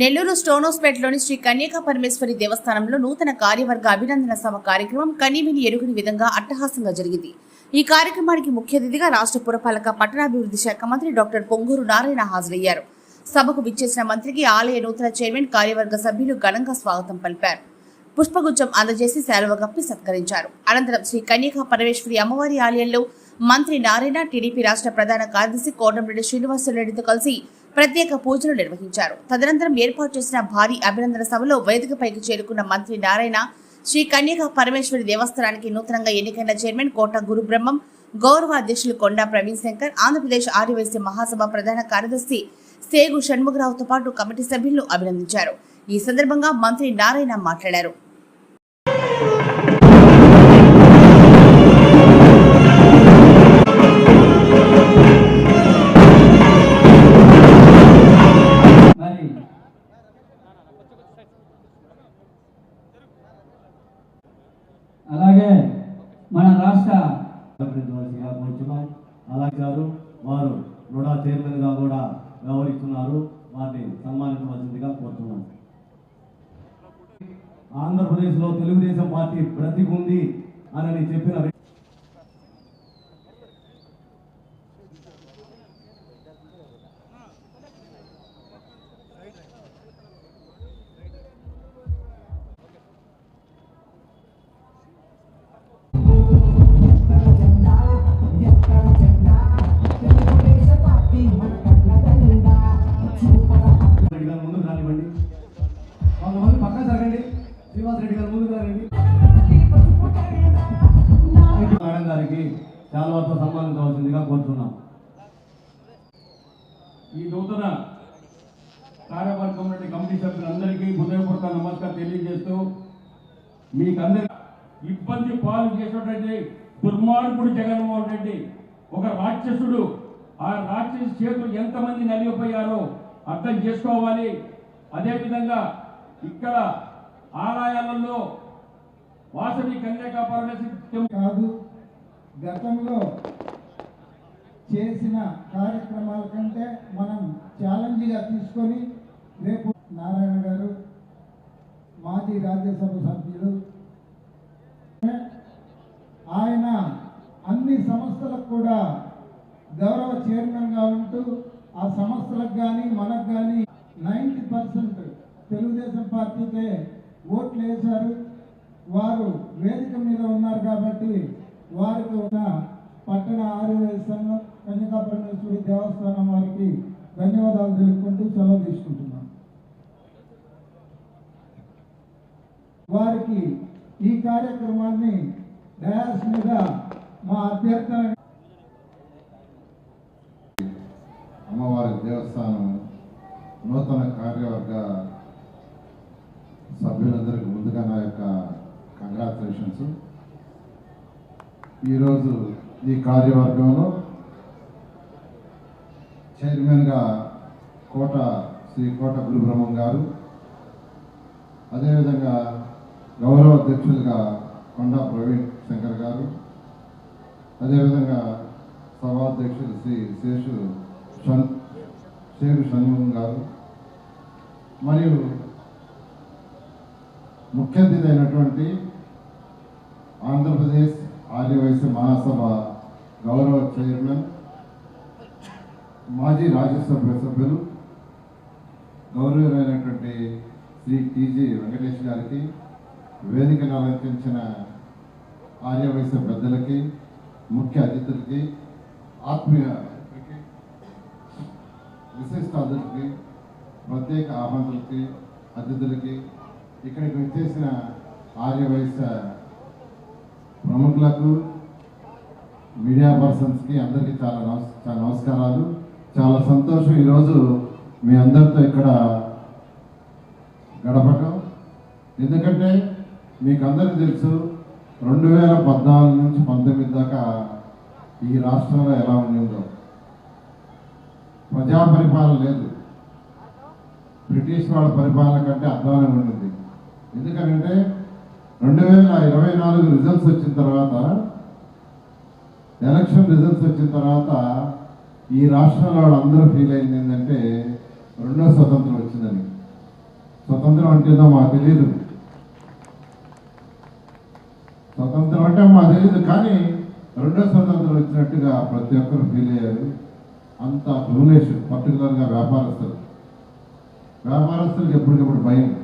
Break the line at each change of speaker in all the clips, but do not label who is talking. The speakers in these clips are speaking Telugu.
నెల్లూరు స్టోనోస్పేటలోని శ్రీ కన్యకా పరమేశ్వరి దేవస్థానంలో నూతన కార్యవర్గ అభినందన సభ కార్యక్రమం కనీవిని ఎరుగని విధంగా అట్టహాసంగా జరిగింది. ఈ కార్యక్రమానికి ముఖ్య అతిథిగా రాష్ట్ర పురపాలక పట్టణాభివృద్ధి శాఖ మంత్రి డాక్టర్ పొంగూరు నారాయణ హాజరయ్యారు. సభకు విచ్చేసిన మంత్రికి ఆలయ నూతన చైర్మన్ కార్యవర్గ సభ్యులు ఘనంగా స్వాగతం పలిపారు పుష్పగుచ్చం అందజేసి శాలువ కప్పి సత్కరించారు. అనంతరం శ్రీ కన్యకా పరమేశ్వరి అమ్మవారి ఆలయంలో మంత్రి నారాయణ టీడీపీ రాష్ట్ర ప్రధాన కార్యదర్శి కోటంరెడ్డి శ్రీనివాసరెడ్డితో కలిసి ప్రత్యేక పూజలు నిర్వహించారు. తదనంతరం ఏర్పాటు చేసిన భారీ అభినందన సభలో వేదికపైకి చేరుకున్న మంత్రి నారాయణ శ్రీ కన్యక పరమేశ్వరి దేవస్థానానికి నూతనంగా ఎన్నికైన చైర్మన్ కోట గురుబ్రహ్మం గౌరవ అధ్యక్షులు కొండా ప్రవీణ్ శంకర్ ఆంధ్రప్రదేశ్ ఆర్యవైశ్య మహాసభ ప్రధాన కార్యదర్శి సేగు షణ్ముఖరావుతో పాటు కమిటీ సభ్యులను అభినందించారు. ఈ సందర్భంగా మంత్రి నారాయణ మాట్లాడారు.
గారు వారు రుడా చైర్మన్గా కూడా వ్యవహరిస్తున్నారు. వారిని సన్మానించవలసిందిగా కోరుతున్నాం. ఆంధ్రప్రదేశ్లో తెలుగుదేశం పార్టీ బ్రతికుంది అని చెప్పిన చాలా వరకు సన్మానించవలసిందిగా కోరుతున్నాం.
ఈ నూతన కార్యవర్గం నుండి కమిటీ సభ్యులందరికీ హృదయపూర్వక నమస్కారం తెలియజేస్తూ మీకందరి ఇబ్బంది పాలు చేసినటువంటి దుర్మార్గుడు జగన్మోహన్ రెడ్డి ఒక రాక్షసుడు ఆ రాక్షసు చేతులు ఎంతమంది నలిగిపోయారో అర్థం చేసుకోవాలి. అదేవిధంగా ఇక్కడ ఆలయాలలో వాసవి కన్యాకాపరణ
కాదు. గతంలో చేసిన కార్యక్రమాల కంటే మనం ఛాలెంజ్గా తీసుకొని రేపు నారాయణ గారు మాజీ రాజ్యసభ సభ్యులు ఆయన అన్ని సంస్థలకు కూడా గౌరవ చైర్మన్గా ఉంటూ ఆ సంస్థలకు కానీ మనకు కానీ నైంటీ పర్సెంట్ తెలుగుదేశం పార్టీకే ఓట్లు వేశారు. వారు వేదిక మీద ఉన్నారు కాబట్టి వారికి ఉన్న పట్టణ ఆరోగ్య సంఘం కన్యకా దేవస్థానం వారికి ధన్యవాదాలు తెలుపుకుంటూ సెలవు తీసుకుంటున్నాం. వారికి ఈ కార్యక్రమాన్ని డయాస్ మీద మా అభ్యర్థన
అమ్మవారి దేవస్థానం నూతన కార్యవర్గ సభ్యులందరికీ ముందుగా నా యొక్క కంగ్రాచులేషన్స్. ఈరోజు ఈ కార్యవర్గంలో చైర్మన్గా కోట శ్రీ కోట గురుబ్రహ్మం గారు అదేవిధంగా గౌరవ అధ్యక్షులుగా కొండా ప్రవీణ్ శంకర్ గారు అదేవిధంగా సభాధ్యక్షులు శ్రీ శేషు షన్ శేషు షణ్ముఖం గారు మరియు ముఖ్య అతిథి అయినటువంటి ఆంధ్రప్రదేశ్ ఆదివాసీ మహాసభ గౌరవ చైర్మన్ మాజీ రాజ్యసభ సభ్యులు గౌరవమైనటువంటి శ్రీ టీజీ వెంకటేష్ గారికి వేదికను అలంకరించిన ఆర్యవయస పెద్దలకి ముఖ్య అతిథులకి ఆత్మీయ విశిష్ట అతిథులకి ప్రత్యేక ఆహ్వానులకి అతిథులకి ఇక్కడికి వచ్చేసిన ఆర్యవైశ్య ప్రముఖులకు మీడియా పర్సన్స్కి అందరికీ చాలా చాలా నమస్కారాలు. చాలా సంతోషం ఈరోజు మీ అందరితో ఇక్కడ గడపటం. ఎందుకంటే మీకు అందరికీ తెలుసు రెండు వేల పద్నాలుగు నుంచి పంతొమ్మిది దాకా ఈ రాష్ట్రంలో ఎలా ఉండిందో. ప్రజా పరిపాలన లేదు. బ్రిటిష్ వాళ్ళ పరిపాలన కంటే అధ్వానం ఉండింది. ఎందుకంటే రెండు వేల ఇరవై నాలుగు రిజల్ట్స్ వచ్చిన తర్వాత ఎలక్షన్ రిజల్ట్స్ వచ్చిన తర్వాత ఈ రాష్ట్రంలో వాళ్ళందరూ ఫీల్ అయింది ఏంటంటే రెండో స్వతంత్రం వచ్చిందని. స్వతంత్రం అంటే ఏదో మాకు తెలియదు స్వతంత్రం అంటే మాకు తెలియదు కానీ రెండో స్వతంత్రం వచ్చినట్టుగా ప్రతి ఒక్కరు ఫీల్ అయ్యారు. అంత రూలేషన్ పర్టికులర్గా వ్యాపారస్తులు. వ్యాపారస్తులకు ఎప్పటికప్పుడు భయం.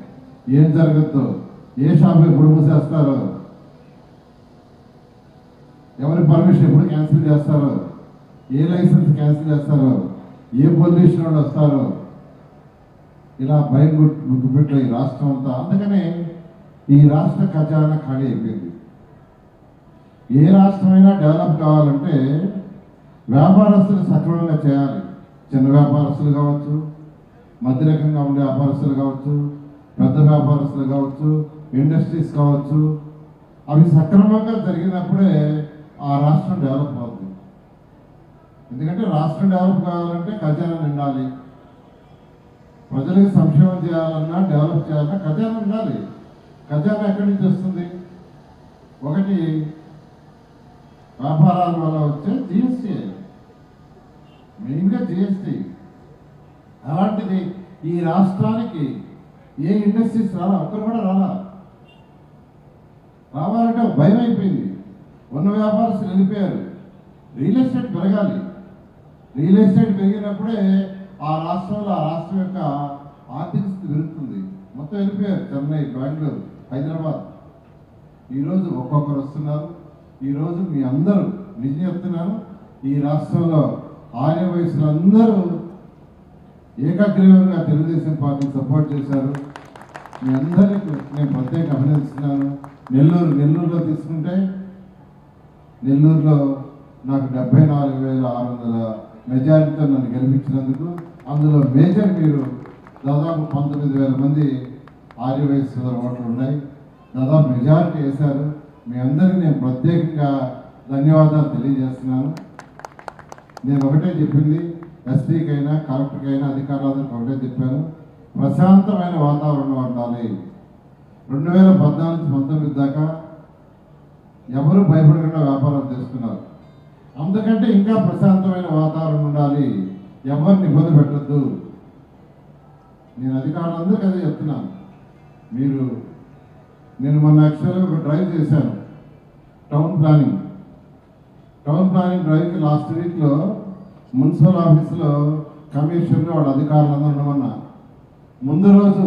ఏం జరగద్దో? ఏ షాప్ ఎప్పుడు మూసేస్తారు ఎవరి పర్మిషన్ ఎప్పుడు క్యాన్సిల్ చేస్తారు? ఏ లైసెన్స్ క్యాన్సిల్ చేస్తారు? ఏ పొల్యూషన్ వాళ్ళు వస్తారు? ఇలా భయం గుప్పిట్లో ఈ రాష్ట్రం అంతా. అందుకనే ఈ రాష్ట్ర ఖజానా ఖాళీ అయిపోయింది. ఏ రాష్ట్రమైనా డెవలప్ కావాలంటే వ్యాపారస్తులు సక్రమంగా చేయాలి. చిన్న వ్యాపారస్తులు కావచ్చు మధ్యరకంగా ఉండే వ్యాపారస్తులు కావచ్చు పెద్ద వ్యాపారస్తులు కావచ్చు ఇండస్ట్రీస్ కావచ్చు అవి సక్రమంగా జరిగినప్పుడే ఆ రాష్ట్రం డెవలప్ అవుతుంది ఎందుకంటే రాష్ట్రం డెవలప్ కావాలంటే ఖజానా నిండాలి ప్రజలకు సంక్షేమం చేయాలన్నా డెవలప్ చేయాలన్నా ఖజానా ఉండాలి. ఖజానా ఎక్కడి నుంచి వస్తుంది? ఒకటి వ్యాపారాల వల్ల వచ్చే జిఎస్టీ మెయిన్గా జిఎస్టీ అలాంటిది ఈ రాష్ట్రానికి ఏ ఇండస్ట్రీస్ రాలా? ఒక్కరు కూడా రాలా? రావాలంటే భయం అయిపోయింది. ఉన్న వ్యాపారస్తులు వెళ్ళిపోయారు. రియల్ ఎస్టేట్ పెరగాలి. రియల్ ఎస్టేట్ పెరిగినప్పుడే ఆ రాష్ట్రంలో ఆ రాష్ట్రం యొక్క ఆర్థిక స్థితి పెరుగుతుంది. మొత్తం వెళ్ళిపోయారు. చెన్నై బెంగళూరు హైదరాబాద్. ఈరోజు ఒక్కొక్కరు వస్తున్నారు. ఈరోజు మీ అందరూ నిజం చెప్తున్నాను ఈ రాష్ట్రంలో ఆర్య వయసులు అందరూ ఏకగ్రీవంగా తెలుగుదేశం పార్టీ సపోర్ట్ చేశారు. మీ అందరికీ నేను ప్రత్యేక అభినందిస్తున్నాను. నెల్లూరు నెల్లూరులో తీసుకుంటే నెల్లూరులో నాకు డెబ్బై నాలుగు వేల ఆరు వందల మెజారిటీతో నన్ను గెలిపించినందుకు అందులో మేజర్ మీరు దాదాపు పంతొమ్మిది వేల మంది ఆర్య వయసు ఓట్లు ఉన్నాయి. దాదాపు మెజారిటీ వేశారు. మీ అందరికీ నేను ప్రత్యేకంగా ధన్యవాదాలు తెలియజేస్తున్నాను. నేను ఒకటే చెప్పింది ఎస్పీకైనా కలెక్టర్కైనా అధికారులందరికీ ఒకటే చెప్పాను. ప్రశాంతమైన వాతావరణం ఉండాలి. రెండు వేల పద్నాలుగు పంతొమ్మిది దాకా ఎవరు భయపడకుండా వ్యాపారం చేస్తున్నారు. అందుకంటే ఇంకా ప్రశాంతమైన వాతావరణం ఉండాలి. ఎవరిని ఇబ్బంది పెట్టద్దు. నేను అధికారులందరికీ అదే చెప్తున్నాను. మీరు నేను మొన్న యాక్చువల్గా ఒక డ్రైవ్ చేశాను. టౌన్ ప్లానింగ్ టౌన్ ప్లానింగ్ డ్రైవ్కి లాస్ట్ వీక్లో మున్సిపల్ ఆఫీస్లో కమిషనర్ వాళ్ళ అధికారులందరూ ఉండమన్నా ముందు రోజు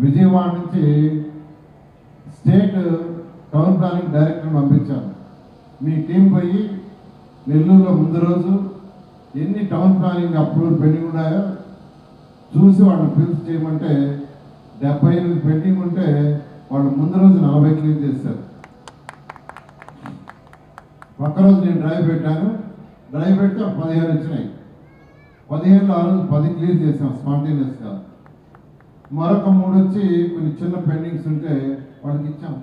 విజయవాడ నుంచి స్టేట్ టౌన్ ప్లానింగ్ డైరెక్టర్ పంపించాను. మీ టీం పోయి నెల్లూరులో ముందు రోజు ఎన్ని టౌన్ ప్లానింగ్ అప్రూవల్ పెండింగ్ ఉన్నాయో చూసి వాళ్ళని పిలిచి చేయమంటే డెబ్బై ఎనిమిది పెండింగ్ ఉంటే వాళ్ళు ముందు రోజు నలభై క్లీన్ చేశారు ఒక్కరోజు నేను డ్రైవ్ పెట్టాను. డ్రైవ్ పెడితే పదిహేను వచ్చినాయి. పదిహేను ఆ రోజు పది క్లీన్ చేసాం స్పాంటేనియస్గా. మరొక మూడు వచ్చి కొన్ని చిన్న పెండింగ్స్ ఉంటే వాళ్ళకి ఇచ్చాం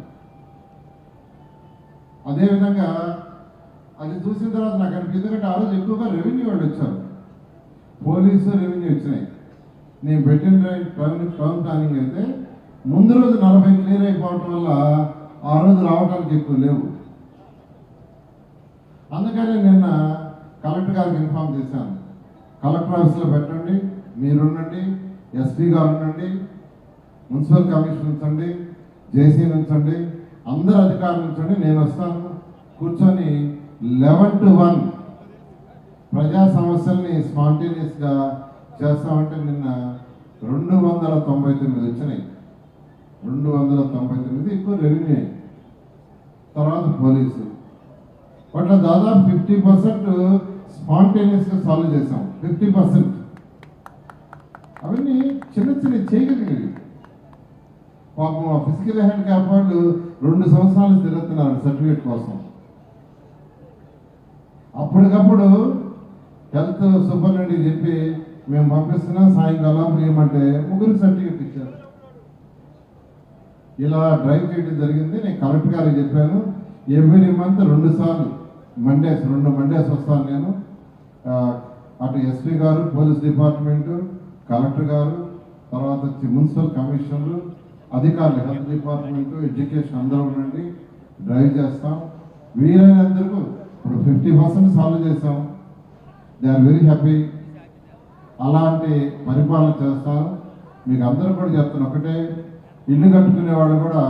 అదేవిధంగా అది చూసిన తర్వాత నాకు అనిపి ఎందుకంటే ఆ రోజు ఎక్కువగా రెవెన్యూ వాళ్ళు వచ్చారు. పోలీసు రెవెన్యూ వచ్చినాయి. నేను పెట్టిన టౌన్ టౌన్ ప్లానింగ్ అయితే ముందు రోజు నలభై క్లియర్ అయిపోవటం వల్ల ఆ రోజు రావడానికి ఎక్కువ లేవు. అందుకనే నిన్న కలెక్టర్ గారికి ఇన్ఫామ్ చేశాను. కలెక్టర్ ఆఫీస్లో పెట్టండి మీరు ఉండండి ఎస్పీ గారు ఉండండి మున్సిపల్ కమిషన్ ఉంచండి జేసీ నుంచండి అందరు అధికారుల నుంచండి నేను వస్తాను. కూర్చొని లెవెన్ టు వన్ ప్రజా సమస్యల్ని స్పాంటేనియస్గా చేస్తామంటే నిన్న రెండు వందల తొంభై తొమ్మిది వచ్చినాయి. రెండు వందల తొంభై తొమ్మిది ఎక్కువ రెవెన్యూ తర్వాత పోలీసు. వాటిలో దాదాపు ఫిఫ్టీ పర్సెంట్ స్పాంటేనియస్గా సాల్వ్ చేసాం ఫిఫ్టీ పర్సెంట్. అవన్నీ చిన్న చిన్న చేయగలిగేవి పాపం ఫిజికల్ హ్యాండ్ క్యాప్ వాళ్ళు రెండు సంవత్సరాలు తిరుగుతున్నారు సర్టిఫికేట్ కోసం. అప్పటికప్పుడు హెల్త్ సూపరింటెండెంట్ చెప్పి మేము పంపిస్తున్నాం సాయంకాలం ఏమంటే ముగ్గురు సర్టిఫికేట్ ఇచ్చారు. ఇలా డ్రైవ్ చేయడం జరిగింది. నేను కలెక్టర్ గారికి చెప్పాను ఎవ్రీ మంత్ రెండు సార్లు మండేస్ రెండు మండేస్ వస్తాను నేను. అటు ఎస్పీ గారు పోలీస్ డిపార్ట్మెంటు కలెక్టర్ గారు తర్వాత వచ్చి మున్సిపల్ కమిషనరు అధికారులు హెల్త్ డిపార్ట్మెంట్ ఎడ్యుకేషన్ అందరూ ఉండండి డ్రైవ్ చేస్తాం. వీలైనందుకు ఇప్పుడు ఫిఫ్టీ పర్సెంట్ సాల్వ్ చేసాం దే ఆర్ వెరీ హ్యాపీ. అలాంటి పరిపాలన చేస్తారు మీకు అందరూ కూడా చెప్తాను ఒకటే ఇల్లు కట్టుకునే వాళ్ళు కూడా